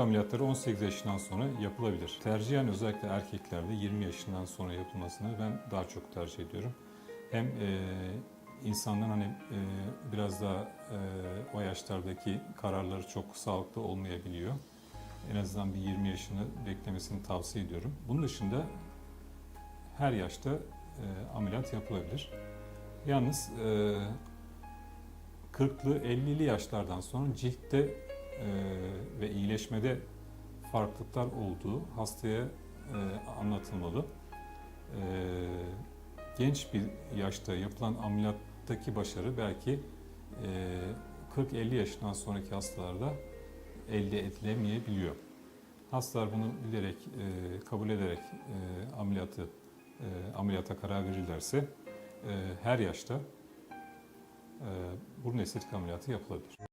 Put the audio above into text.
ameliyatları 18 yaşından sonra yapılabilir. Tercihen özellikle erkeklerde 20 yaşından sonra yapılmasını ben daha çok tercih ediyorum. Hem e, insanların hani e, biraz daha e, o yaşlardaki kararları çok sağlıklı olmayabiliyor. En azından bir 20 yaşını beklemesini tavsiye ediyorum. Bunun dışında her yaşta e, ameliyat yapılabilir. Yalnız e, 40'lı 50'li yaşlardan sonra ciltte ve iyileşmede farklılıklar olduğu hastaya e, anlatılmalı. E, genç bir yaşta yapılan ameliyattaki başarı belki e, 40-50 yaşından sonraki hastalarda elde edilemeyebiliyor. Hastalar bunu bilerek, e, kabul ederek e, ameliyatı e, ameliyata karar verirlerse e, her yaşta e, burun estetik ameliyatı yapılabilir.